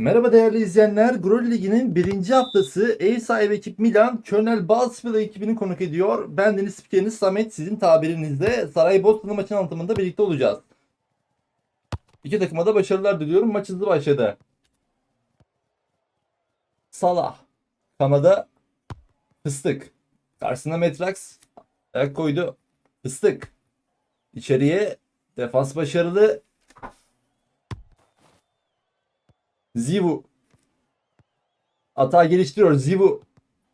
Merhaba değerli izleyenler. Grol Ligi'nin birinci haftası ev sahibi ekip Milan, Kölnel Balspil ekibini konuk ediyor. Ben Deniz Spikeriniz Samet sizin tabirinizde Saraybosna maçın anlatımında birlikte olacağız. İki takıma da başarılar diliyorum. Maç hızlı başladı. Salah. Kanada Fıstık. Karşısına Metrax. Ayak koydu. Fıstık. İçeriye defans başarılı. Zivu. Atağı geliştiriyor. Zivu.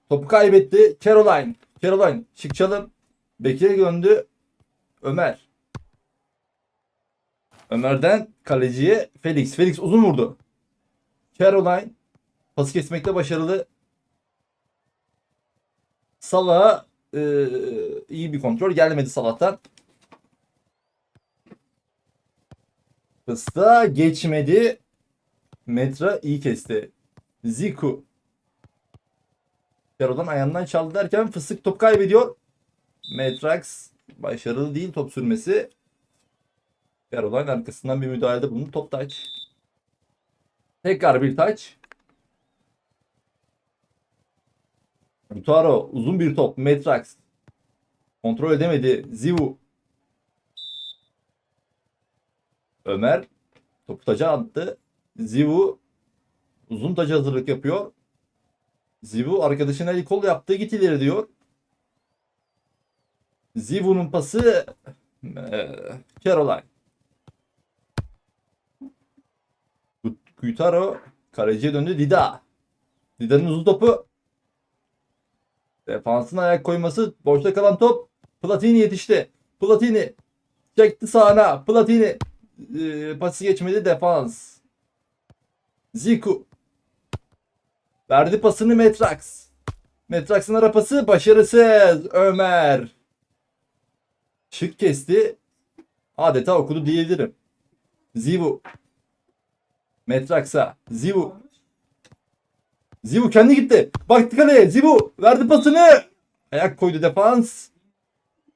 Topu kaybetti. Caroline. Caroline. Şık çalım. Bekir'e döndü. Ömer. Ömer'den kaleciye Felix. Felix uzun vurdu. Caroline. Pası kesmekte başarılı. Salah'a eee, iyi bir kontrol gelmedi Salah'tan. Fıstığa geçmedi. Metra iyi kesti. Ziku. Yaro'dan ayağından çaldı derken fıstık top kaybediyor. Metrax başarılı değil top sürmesi. Yaro'dan arkasından bir müdahalede bulundu. Top taç. Tekrar bir taç. Butaro uzun bir top. Metrax kontrol edemedi. Zivu. Ömer topu taca attı. Zivu uzun taca hazırlık yapıyor. Zivu arkadaşına el kol yaptı git ileri diyor. Zivu'nun pası Caroline. Guitaro kaleciye döndü Dida. Dida'nın uzun topu. Defansın ayak koyması boşta kalan top. Platini yetişti. Platini çekti sağına. Platini eee, pası geçmedi defans. Ziku. Verdi pasını Metrax. Metrax'ın ara pası başarısız. Ömer. Şık kesti. Adeta okudu diyebilirim. Zivu. Metrax'a. Zivu. Zivu kendi gitti. Baktı kaleye. Zivu verdi pasını. Ayak koydu defans.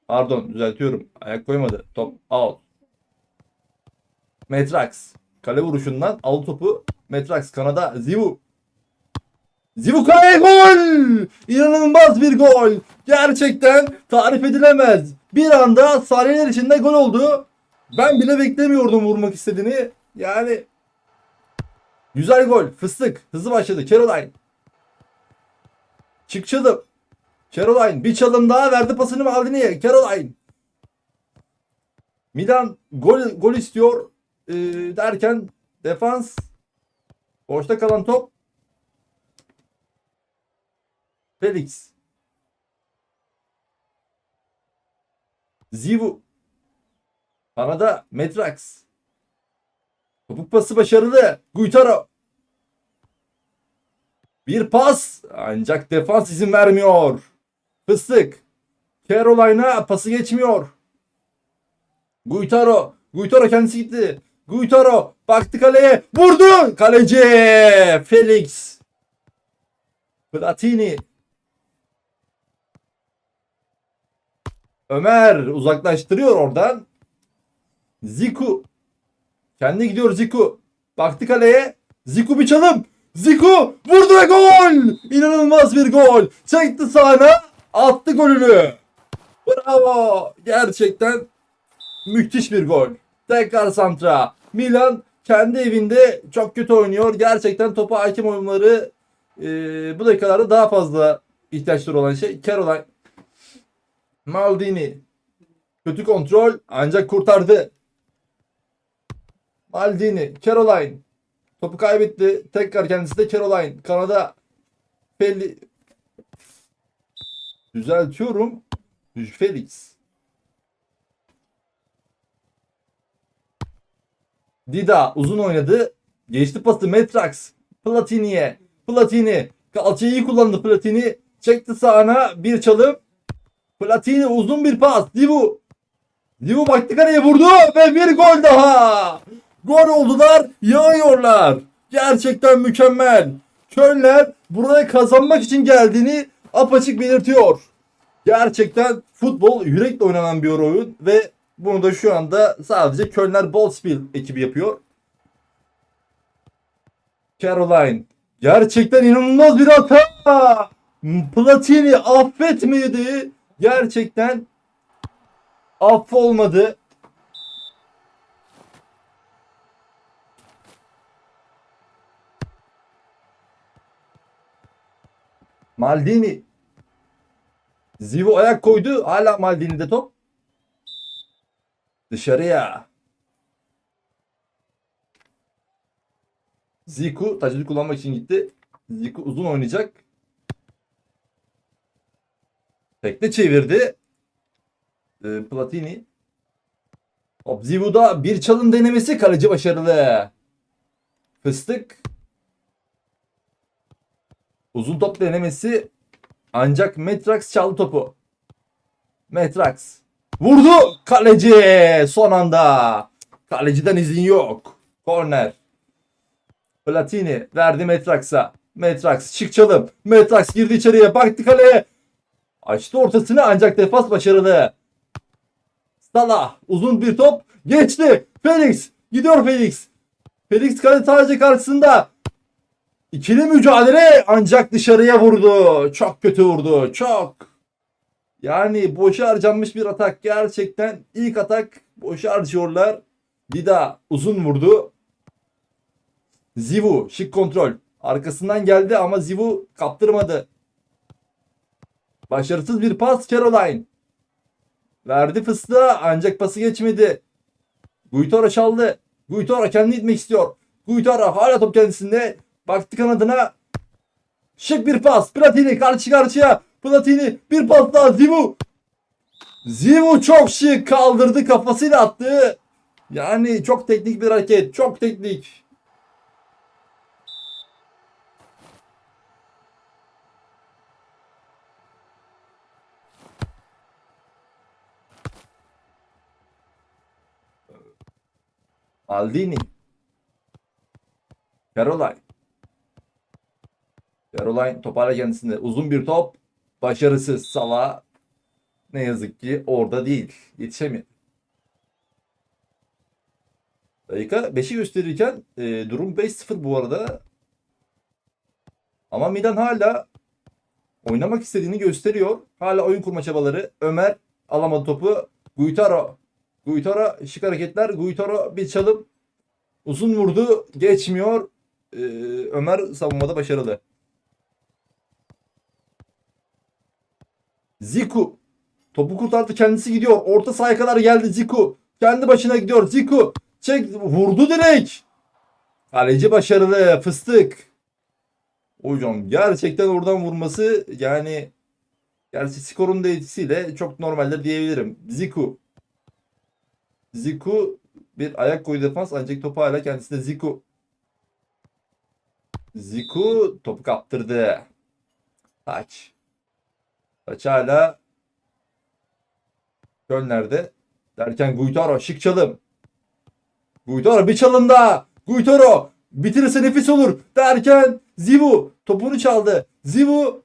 Pardon düzeltiyorum. Ayak koymadı. Top out. Metrax. Kale vuruşundan aldı topu. Metrax Kanada Zivu. Zivu kale gol! İnanılmaz bir gol. Gerçekten tarif edilemez. Bir anda saniyeler içinde gol oldu. Ben bile beklemiyordum vurmak istediğini. Yani güzel gol. Fıstık. Hızlı başladı. Caroline. Çık çalım. Caroline bir çalım daha verdi pasını Maldini'ye. Caroline. Milan gol gol istiyor ee, derken defans boşta kalan top Felix. Zivu. Kanada Metrax Topuk pası başarılı. Guitaro. Bir pas. Ancak defans izin vermiyor. Fıstık. Caroline'a pası geçmiyor. Guitaro. Guitaro kendisi gitti. Guitaro baktı kaleye. Vurdu. Kaleci Felix Platini. Ömer uzaklaştırıyor oradan. Ziku. Kendi gidiyor Ziku. Baktı kaleye. Ziku bir çalım. Ziku vurdu ve gol. İnanılmaz bir gol. Çekti sahne attı golünü. Bravo. Gerçekten müthiş bir gol. Tekrar santra. Milan kendi evinde çok kötü oynuyor gerçekten topa hakim oyunları e, bu dakikalarda daha fazla ihtiyaçları olan şey Caroline Maldini kötü kontrol ancak kurtardı. Maldini, Caroline topu kaybetti. Tekrar kendisi de Caroline. Kanada Felix düzeltiyorum. Felix. Dida uzun oynadı. Geçti pası Metrax. Platini'ye. Platini. Kalçayı iyi kullandı Platini. Çekti sağına bir çalım. Platini uzun bir pas. Divu. Divu baktı kaleye vurdu ve bir gol daha. Gol oldular, yağıyorlar. Gerçekten mükemmel. Kölner buraya kazanmak için geldiğini apaçık belirtiyor. Gerçekten futbol yürekle oynanan bir oyun ve bunu da şu anda sadece Kölner Bolspiel ekibi yapıyor. Caroline. Gerçekten inanılmaz bir hata. Platini affetmedi. Gerçekten affolmadı. Maldini. Zivo ayak koydu. Hala Maldini'de top. Dışarıya. Ziku tacidi kullanmak için gitti. Ziku uzun oynayacak. Tekne çevirdi. Ee, Platini. Hop Zivu'da bir çalım denemesi kaleci başarılı. Fıstık. Uzun top denemesi ancak Metrax çaldı topu. Metrax. Vurdu kaleci son anda. Kaleciden izin yok. Korner. Platini verdi Metrax'a. Metrax çık çalım. Metrax girdi içeriye baktı kaleye. Açtı ortasını ancak defans başarılı. Salah uzun bir top geçti. Felix gidiyor Felix. Felix kale tacı karşısında. İkili mücadele ancak dışarıya vurdu. Çok kötü vurdu. Çok. Yani boşa harcanmış bir atak. Gerçekten ilk atak boşa harcıyorlar. Dida uzun vurdu. Zivu şık kontrol. Arkasından geldi ama Zivu kaptırmadı. Başarısız bir pas Caroline. Verdi fıstığa ancak pası geçmedi. Guitora çaldı. Guitora kendi gitmek istiyor. Guitora hala top kendisinde. Baktı kanadına. Şık bir pas. Platini karşı karşıya. Platini bir pas daha Zivu. Zivu çok şık kaldırdı kafasıyla attı. Yani çok teknik bir hareket. Çok teknik. Aldini. Caroline. Caroline toparla kendisinde. Uzun bir top. Başarısız. Salah ne yazık ki orada değil. Yetişemiyor. Dakika 5'i gösterirken e, durum 5-0 bu arada. Ama Milan hala oynamak istediğini gösteriyor. Hala oyun kurma çabaları. Ömer alamadı topu. Guitaro. Guitaro şık hareketler. Guitaro bir çalım. Uzun vurdu. Geçmiyor. Ee, Ömer savunmada başarılı. Ziku. Topu kurtardı kendisi gidiyor. Orta sahaya kadar geldi Ziku. Kendi başına gidiyor Ziku. Çek vurdu direkt. Kaleci başarılı. Fıstık. Hocam gerçekten oradan vurması yani gerçi skorun da etkisiyle çok normaldir diyebilirim. Ziku. Ziku bir ayak koydu defans ancak topu hala kendisinde Ziku. Ziku topu kaptırdı. Taç. Taç hala Göl nerede? Derken Guitaro şık çalım. Guitaro bir çalım daha. Guitaro bitirirse nefis olur. Derken Zivu topunu çaldı. Zivu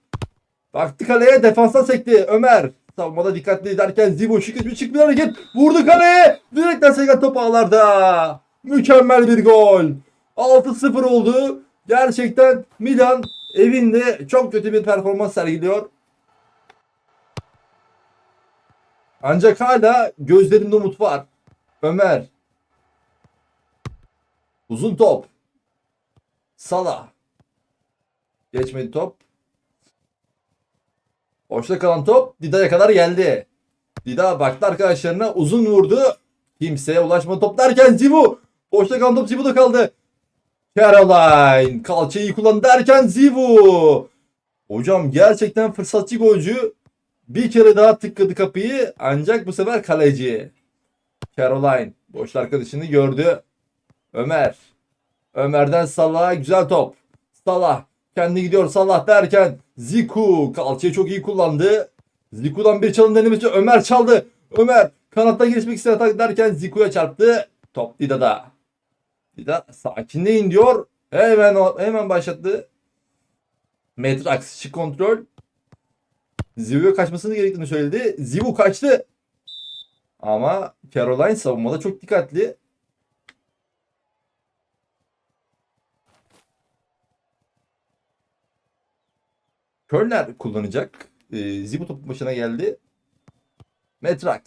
baktı kaleye defanstan sekti. Ömer savunmada dikkatli derken Zivu şık şık bir hareket. Vurdu kaleye. Direkten seken top ağlarda. Mükemmel bir gol. 6-0 oldu. Gerçekten Milan evinde çok kötü bir performans sergiliyor. Ancak hala gözlerinde umut var. Ömer. Uzun top. Salah. Geçmedi top. Boşta kalan top Dida'ya kadar geldi. Dida baktı arkadaşlarına uzun vurdu. Kimseye ulaşmadı top derken Zivu. Boşta kalan top Zivu'da kaldı. Caroline kalçayı kullandı derken Zivu. Hocam gerçekten fırsatçı golcü. Bir kere daha tıkladı kapıyı ancak bu sefer kaleci. Caroline boş arkadaşını gördü. Ömer. Ömer'den Salah'a güzel top. Salah kendi gidiyor Salah derken Ziku kalçayı çok iyi kullandı. Ziku'dan bir çalım denemesi Ömer çaldı. Ömer kanattan gelişmek istedi atak derken Ziku'ya çarptı. Top Dida'da. Dida sakinleyin diyor. Hemen hemen başlattı. Metrax kontrol. Zivu'ya kaçmasını gerektiğini söyledi. Zivu kaçtı. Ama Caroline savunmada çok dikkatli. Körner kullanacak. Ee, e, Zibu topun başına geldi. Metrax.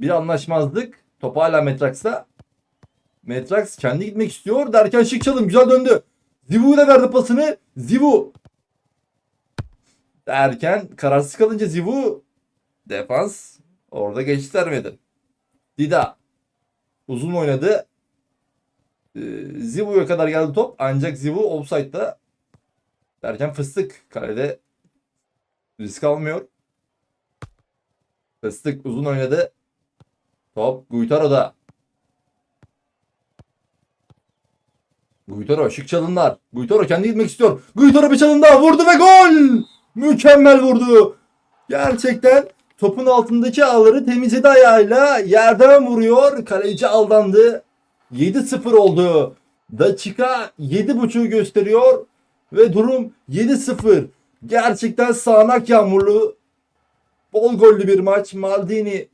Bir anlaşmazlık. Top hala Metrax'ta. Metrax kendi gitmek istiyor derken şık çalım. Güzel döndü. Zivu'ya verdi pasını. Zivu derken kararsız kalınca Zivu defans orada geçit vermedi. Dida uzun oynadı. Ee, Zivu'ya kadar geldi top ancak Zivu offside'da derken fıstık kalede risk almıyor. Fıstık uzun oynadı. Top Guitaro'da. Guitaro şık çalımlar. Guitaro kendi gitmek istiyor. Guitaro bir çalım daha vurdu ve gol! Mükemmel vurdu. Gerçekten topun altındaki ağları temizledi ayağıyla. Yerden vuruyor. Kaleci aldandı. 7-0 oldu. Dakika 7.5'u gösteriyor. Ve durum 7-0. Gerçekten sağanak yağmurlu. Bol gollü bir maç. Maldini.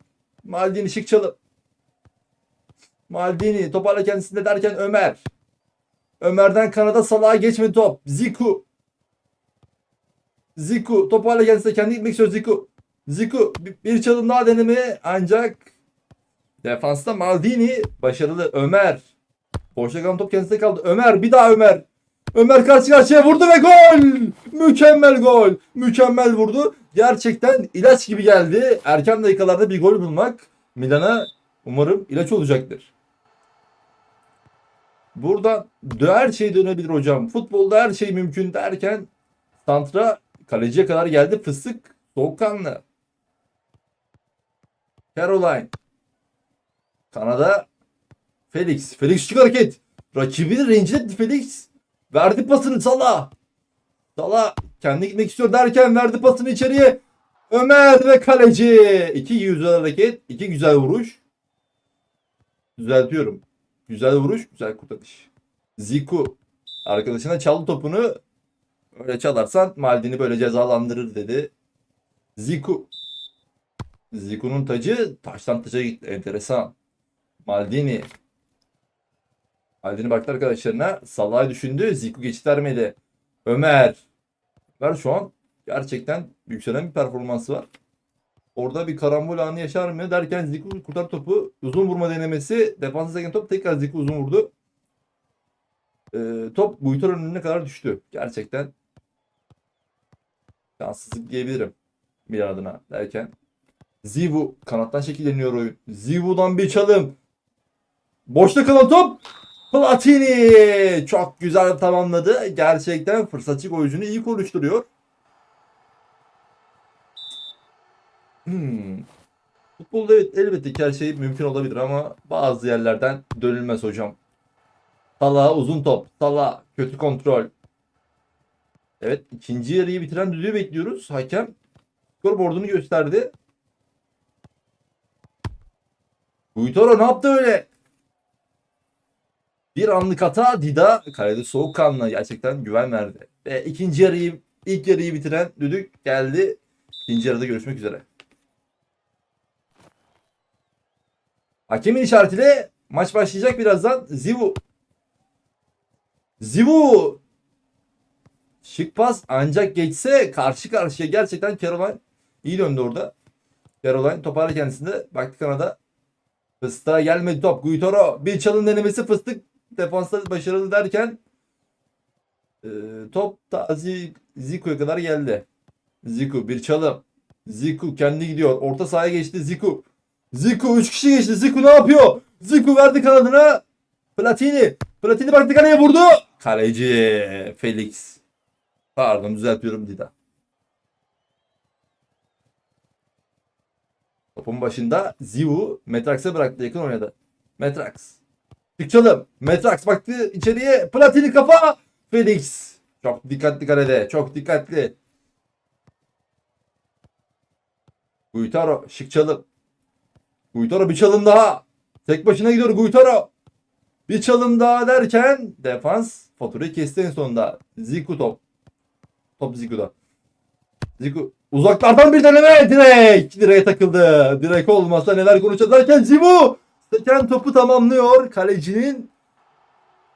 Maldini şık çalım. Maldini toparla kendisinde derken Ömer. Ömer'den kanada Salah'a geçmedi top. Ziku. Ziku toparla kendisine kendi gitmek istiyor Ziku. Ziku bir, çalım daha deneme ancak defansta Maldini başarılı Ömer. Boşta kalan top kendisine kaldı. Ömer bir daha Ömer. Ömer karşı karşıya vurdu ve gol! Mükemmel gol. Mükemmel vurdu. Gerçekten ilaç gibi geldi. Erken dakikalarda bir gol bulmak Milan'a umarım ilaç olacaktır. Buradan dö- her şey dönebilir hocam. Futbolda her şey mümkün derken Santra kaleciye kadar geldi. Fıstık soğukkanlı. Caroline. Kanada. Felix. Felix çık hareket. Rakibini rencide etti Felix. Verdi pasını Salah. Salah kendi gitmek istiyor derken verdi pasını içeriye. Ömer ve kaleci. İki güzel hareket. iki güzel vuruş. Düzeltiyorum. Güzel vuruş, güzel kurtarış. Ziku arkadaşına çaldı topunu. Öyle çalarsan Maldini böyle cezalandırır dedi. Ziku. Ziku'nun tacı taştan taça gitti. Enteresan. Maldini. Maldini baktı arkadaşlarına. Salah'ı düşündü. Ziku geçit vermedi. Ömer. Ömer şu an gerçekten yükselen bir performansı var. Orada bir karambol anı yaşar mı derken Ziku kurtar topu. Uzun vurma denemesi. Defansa seken top tekrar Ziku uzun vurdu. Ee, top Guitaro'nun önüne kadar düştü. Gerçekten şanssızlık diyebilirim. Milan adına derken. Zivu kanattan şekilleniyor oyun. Zivu'dan bir çalım. Boşta kalan top. Platini çok güzel tamamladı. Gerçekten fırsatçı oyuncunu iyi konuşturuyor. Hmm. Futbolda evet elbette ki her şey mümkün olabilir ama bazı yerlerden dönülmez hocam. Salah uzun top. Salah kötü kontrol. Evet ikinci yarıyı bitiren düdüğü bekliyoruz. Hakem skorboardunu gösterdi. Guitaro ne yaptı öyle? Bir anlık hata Dida kalede soğukkanlı gerçekten güven verdi. Ve ikinci yarıyı ilk yarıyı bitiren düdük geldi. İkinci yarıda görüşmek üzere. Hakemin işaretiyle maç başlayacak birazdan. Zivu. Zivu. Şık pas ancak geçse karşı karşıya gerçekten Caroline iyi döndü orada. Caroline toparla kendisinde. Baktı kanada. Fıstığa gelmedi top. Guitaro bir çalım denemesi fıstık defansta başarılı derken e, top da Zi- Ziku'ya kadar geldi. Ziku bir çalım. Ziku kendi gidiyor. Orta sahaya geçti Ziku. Ziku 3 kişi geçti. Ziku ne yapıyor? Ziku verdi kanadına. Platini. Platini baktı kaleye vurdu. Kaleci Felix. Pardon düzeltiyorum Dida. Topun başında Zivu Metrax'e bıraktı yakın oynadı. Metrax. Çıkalım. Metrax baktı içeriye. Platini kafa. Felix. Çok dikkatli kalede. Çok dikkatli. Guitaro şık çalım. Guitaro bir çalım daha. Tek başına gidiyor Guitaro. Bir çalım daha derken defans faturayı kesti en sonunda. Ziku top. Top Ziku'da. Ziku uzaklardan bir deneme direkt direğe takıldı. Direk olmasa neler konuşacağız derken Zivu seken topu tamamlıyor. Kalecinin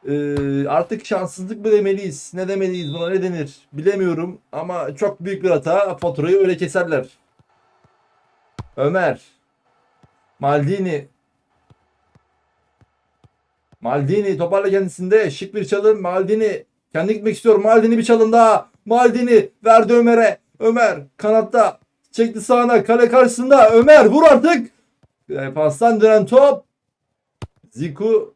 Ee, artık şanssızlık mı demeliyiz? Ne demeliyiz? Buna ne denir? Bilemiyorum ama çok büyük bir hata. Faturayı öyle keserler. Ömer. Maldini. Maldini toparla kendisinde. Şık bir çalım. Maldini. Kendi gitmek istiyor. Maldini bir çalım daha. Maldini verdi Ömer'e. Ömer kanatta. Çekti sağına. Kale karşısında. Ömer vur artık. Pastan dönen top. Ziku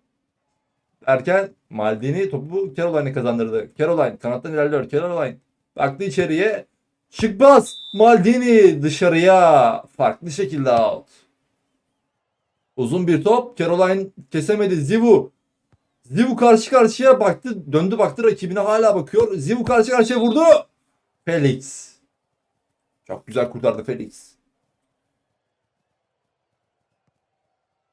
erken Maldini topu Caroline'e kazandırdı. Caroline kanattan ilerliyor. Caroline baktı içeriye. Şık bas. Maldini dışarıya. Farklı şekilde out. Uzun bir top. Caroline kesemedi. Zivu. Zivu karşı karşıya baktı. Döndü baktı rakibine hala bakıyor. Zivu karşı karşıya vurdu. Felix. Çok güzel kurtardı Felix.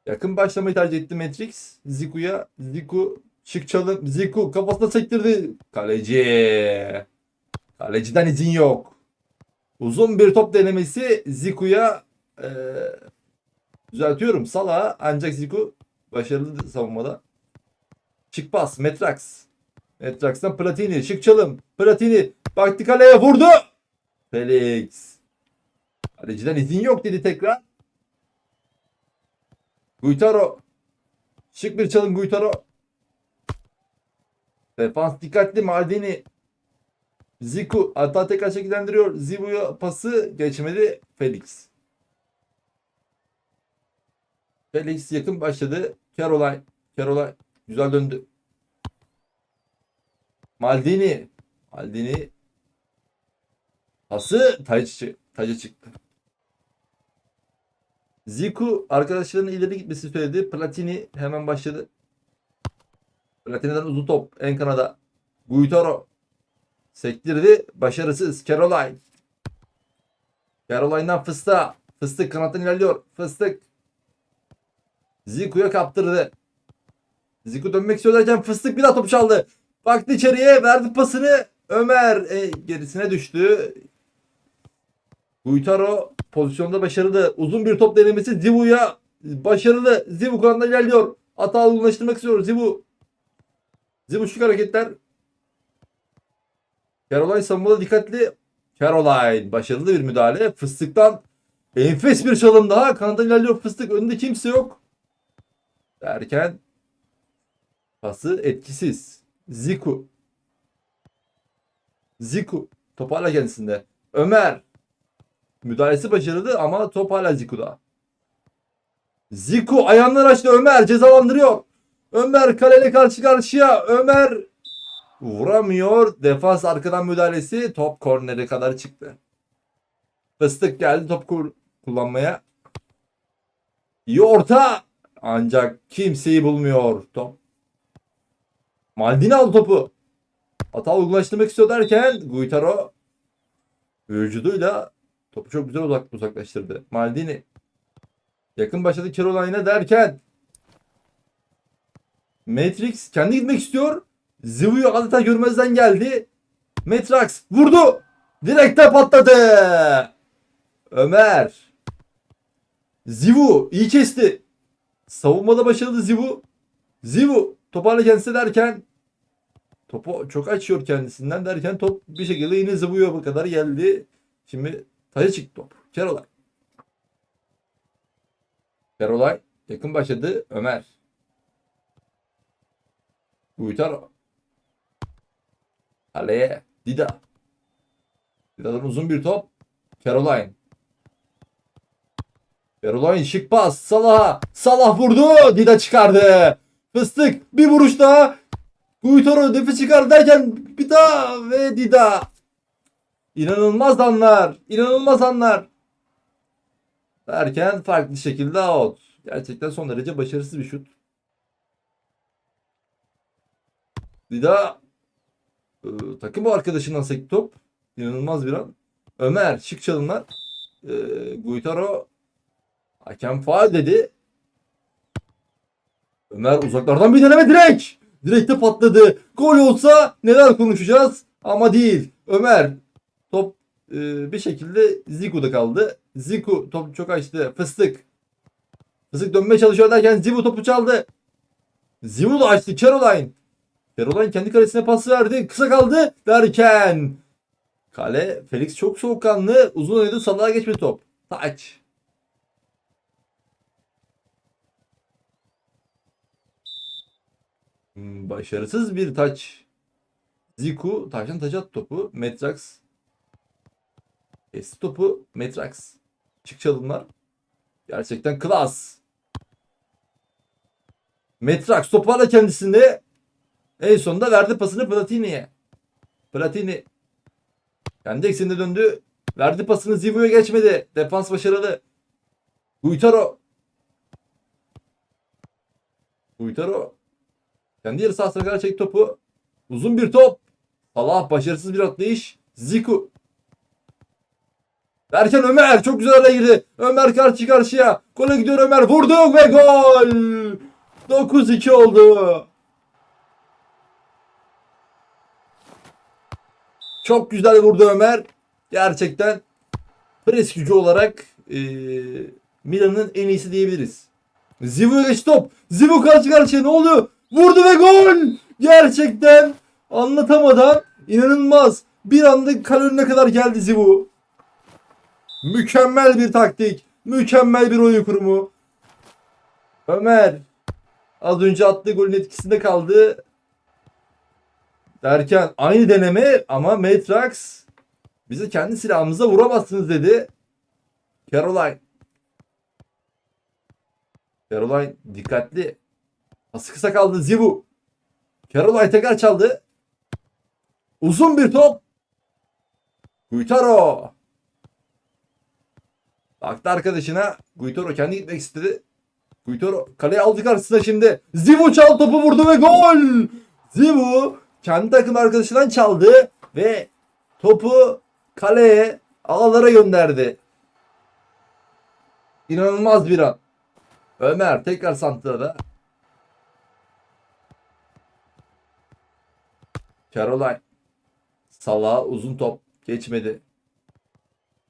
Yakın başlamayı tercih etti Matrix. Ziku'ya. Ziku şık çalım. Ziku kafasına sektirdi. Kaleci. Kaleciden izin yok. Uzun bir top denemesi Ziku'ya eee düzeltiyorum. Salah ancak Ziku başarılı savunmada. Şık pas. Metrax. Metrax'tan Platini. Şık çalım. Platini. Baktı kaleye vurdu. Felix. Kaleciden izin yok dedi tekrar. Guitaro. Şık bir çalım Guitaro. Defans dikkatli Maldini. Ziku hatta tekrar şekillendiriyor. Zivu'ya pası geçmedi Felix. Felix yakın başladı. Caroline. Caroline güzel döndü. Maldini. Maldini. Pası tacı, tacı çıktı. Ziku arkadaşlarının ileri gitmesi söyledi. Platini hemen başladı. Platini'den uzun top. En kanada. Guitaro. Sektirdi. Başarısız. Caroline. Caroline'dan Fıstık. Fıstık kanattan ilerliyor. Fıstık. Ziku'ya kaptırdı. Ziku dönmek istiyorlarken Fıstık bir daha top çaldı. Baktı içeriye verdi pasını. Ömer e, gerisine düştü. Guitaro pozisyonda başarılı. Uzun bir top denemesi Zivu'ya başarılı. Zivu kanalda ilerliyor. Hata ulaştırmak istiyor Zivu. Zivu şu hareketler. Caroline savunmada dikkatli. Caroline başarılı bir müdahale. Fıstıktan enfes bir çalım daha. Kanada ilerliyor Fıstık. Önünde kimse yok. Derken pası etkisiz. Ziku. Ziku. Top hala kendisinde. Ömer. Müdahalesi başarılı ama top hala Ziku'da. Ziku ayağından açtı Ömer cezalandırıyor. Ömer kaleyle karşı karşıya. Ömer vuramıyor. Defans arkadan müdahalesi top kornere kadar çıktı. Fıstık geldi top kur- kullanmaya. İyi orta. Ancak kimseyi bulmuyor top. Maldini aldı topu. Hata uygulaştırmak istiyor derken Guitaro vücuduyla topu çok güzel uzak, uzaklaştırdı. Maldini yakın başladı Caroline'a derken Matrix kendi gitmek istiyor. Zivu'yu adeta görmezden geldi. Matrix vurdu. Direkte patladı. Ömer. Zivu iyi kesti. Savunmada başarılı Zivu. Zivu toparla kendisi derken topu çok açıyor kendisinden derken top bir şekilde yine Zivu'ya bu kadar geldi. Şimdi taca çıktı top. Caroline. Caroline yakın başladı Ömer. Guitaro. Kaleye Dida. Dida'dan uzun bir top. Caroline. Caroline şık pas. Salah. Salah vurdu. Dida çıkardı. Fıstık. Bir vuruş daha. Guitaro nefes çıkar derken bir daha ve Dida. İnanılmaz anlar. İnanılmaz anlar. Derken farklı şekilde out. Gerçekten son derece başarısız bir şut. Dida e, takım arkadaşından sekti top. İnanılmaz bir an. Ömer şık çalımlar. E, Guitaro hakem faal dedi. Ömer uzaklardan bir deneme direkt. Direkte patladı. Gol olsa neler konuşacağız ama değil. Ömer top e, bir şekilde Ziku'da kaldı. Ziku top çok açtı. Fıstık. Fıstık dönmeye çalışıyor derken Zivu topu çaldı. Zivu da açtı. Caroline. Caroline kendi kalesine pas verdi. Kısa kaldı derken. Kale Felix çok soğukkanlı. Uzun oynadı. Salah'a geçmedi top. Taç. Başarısız bir taç. Ziku taştan taça attı topu. Metrax kesti topu. Metrax. Çık çalımlar. Gerçekten klas. Metrax toparla kendisinde. En sonunda verdi pasını Platini'ye. Platini kendi eksenine döndü. Verdi pasını Zivu'ya geçmedi. Defans başarılı. Guitaro. Guitaro. Kendi yarı sahasına kadar çekti topu. Uzun bir top. Salah başarısız bir atlayış. Ziku. Derken Ömer çok güzel araya girdi. Ömer karşı karşıya. Gole gidiyor Ömer. Vurdu ve gol. 9-2 oldu. Çok güzel vurdu Ömer. Gerçekten pres gücü olarak e, Milan'ın en iyisi diyebiliriz. Zivu'ya geç top. Zivu karşı karşıya ne oluyor? Vurdu ve gol. Gerçekten anlatamadan inanılmaz. Bir anda kale önüne kadar geldi Zivu. Mükemmel bir taktik. Mükemmel bir oyun kurumu. Ömer az önce attığı golün etkisinde kaldı. Derken aynı deneme ama Matrax bize kendi silahımıza vuramazsınız dedi. Caroline. Caroline dikkatli. Pası kısa kaldı Zivu. Caroline tekrar çaldı. Uzun bir top. Guitaro. Baktı arkadaşına. Guitaro kendi gitmek istedi. Guitaro kaleye aldı karşısına şimdi. Zivu çal topu vurdu ve gol. Zivu kendi takım arkadaşından çaldı ve topu kaleye ağlara gönderdi. İnanılmaz bir an. Ömer tekrar santrada. Caroline. Salah uzun top geçmedi.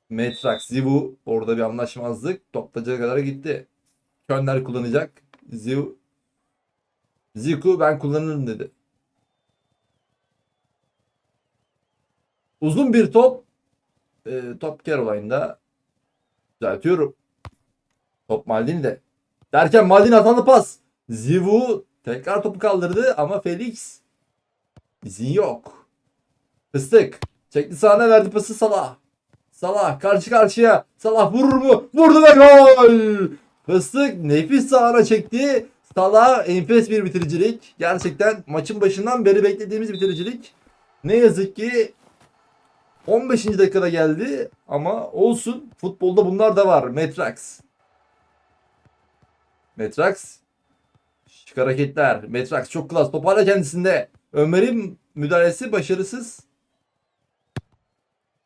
Metrax Zivu orada bir anlaşmazlık. Toplacağı kadar gitti. Könler kullanacak. Zivu Ziku ben kullanırım dedi. Uzun bir top. Ee, top Caroline'da. Düzeltiyorum. Top Maldini'de. Derken Maldini hatalı pas. Zivu tekrar topu kaldırdı ama Felix izin yok. Fıstık. Çekti sahne verdi pası Salah. Salah karşı karşıya. Salah vurur mu? Vurdu ve gol. Fıstık nefis sahana çekti. Salah enfes bir bitiricilik. Gerçekten maçın başından beri beklediğimiz bitiricilik. Ne yazık ki 15. dakikada geldi ama olsun. Futbolda bunlar da var. Metrax. Metrax. Şık hareketler. Metrax çok klas. Top hala kendisinde. Ömer'in müdahalesi başarısız.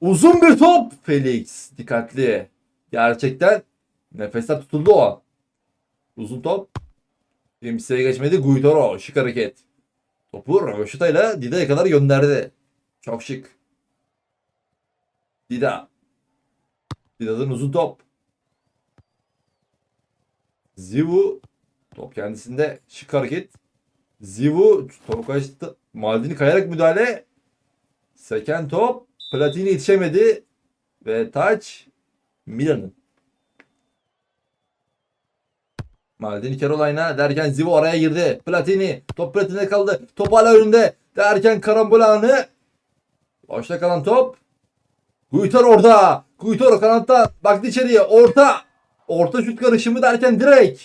Uzun bir top. Felix. Dikkatli. Gerçekten nefesler tutuldu o. Uzun top. Kimseye geçmedi. Guidoro. Şık hareket. Topu röveşatayla Dida'ya kadar gönderdi. Çok şık. Dida. Dida'dan uzun top. Zivu top kendisinde şık hareket. Zivu topu kaçtı. Maldini kayarak müdahale. Seken top. Platini yetişemedi. Ve taç Milan'ın. Maldini Caroline'a derken Zivu araya girdi. Platini. Top Platini'de kaldı. Top hala önünde. Derken karambol anı. Boşta kalan top. Guitar orada. Guitar kanatta. Baktı içeriye. Orta. Orta şut karışımı derken direkt.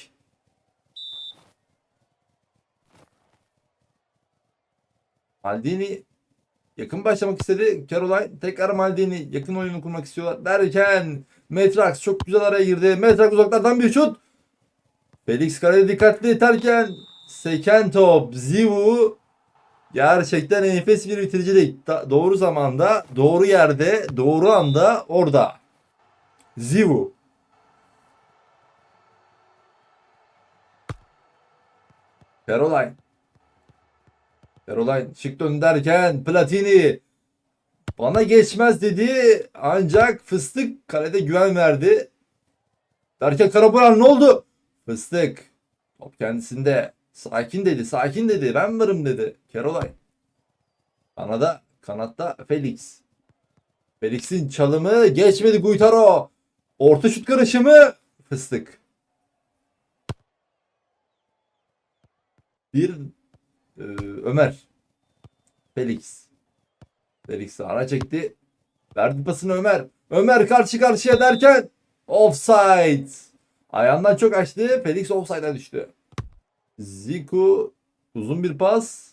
Maldini yakın başlamak istedi. Caroline tekrar Maldini yakın oyunu kurmak istiyorlar derken Metrax çok güzel araya girdi. Metrax uzaklardan bir şut. Felix kalede dikkatli derken seken top Zivu gerçekten enfes bir bitiricilik. Doğru zamanda, doğru yerde, doğru anda orada. Zivu. Caroline. Caroline şık derken Platini bana geçmez dedi ancak Fıstık kalede güven verdi. Derken Karaburan ne oldu? Fıstık top kendisinde Sakin dedi, sakin dedi. Ben varım dedi. Caroline. Kanada, kanatta Felix. Felix'in çalımı geçmedi Guitaro. Orta şut karışımı fıstık. Bir e, Ömer. Felix. Felix ara çekti. Verdi pasını Ömer. Ömer karşı karşıya derken offside. Ayağından çok açtı. Felix offside'a düştü. Zico uzun bir pas.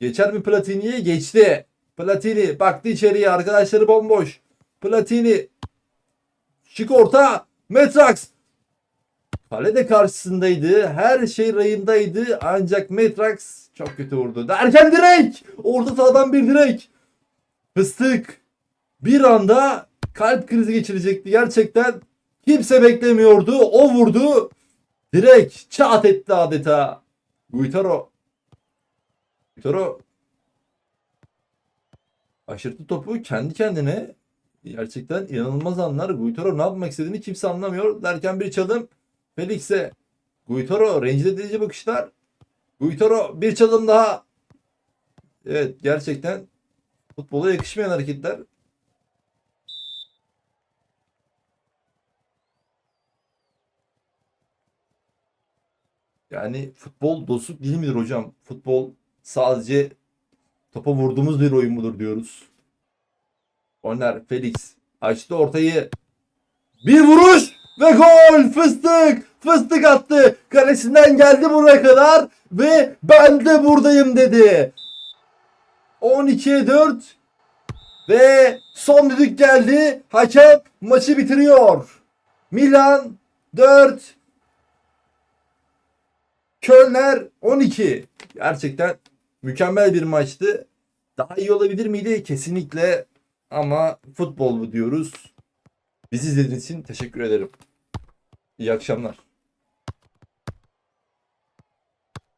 Geçer mi Platini'ye? Geçti. Platini baktı içeriye. Arkadaşları bomboş. Platini. Şık orta. Metrax. Kale de karşısındaydı. Her şey rayındaydı. Ancak Metrax çok kötü vurdu. Derken direk. Orta sahadan bir direk. Fıstık. Bir anda kalp krizi geçirecekti. Gerçekten kimse beklemiyordu. O vurdu. Direkt çat etti adeta. Guitaro. Guitaro aşırtı topu kendi kendine gerçekten inanılmaz anlar. Guitaro ne yapmak istediğini kimse anlamıyor. Derken bir çalım Felix'e Guitaro rencide edici bakışlar. Guitaro bir çalım daha. Evet gerçekten futbola yakışmayan hareketler. Yani futbol dostluk değil midir hocam? Futbol sadece topa vurduğumuz bir oyun mudur diyoruz. Korner Felix açtı ortayı. Bir vuruş ve gol fıstık fıstık attı. Kalesinden geldi buraya kadar ve ben de buradayım dedi. 12'ye 4 ve son düdük geldi. Hakem maçı bitiriyor. Milan 4 Kölner 12. Gerçekten mükemmel bir maçtı. Daha iyi olabilir miydi? Kesinlikle. Ama futbol bu diyoruz. Bizi izlediğiniz için teşekkür ederim. İyi akşamlar.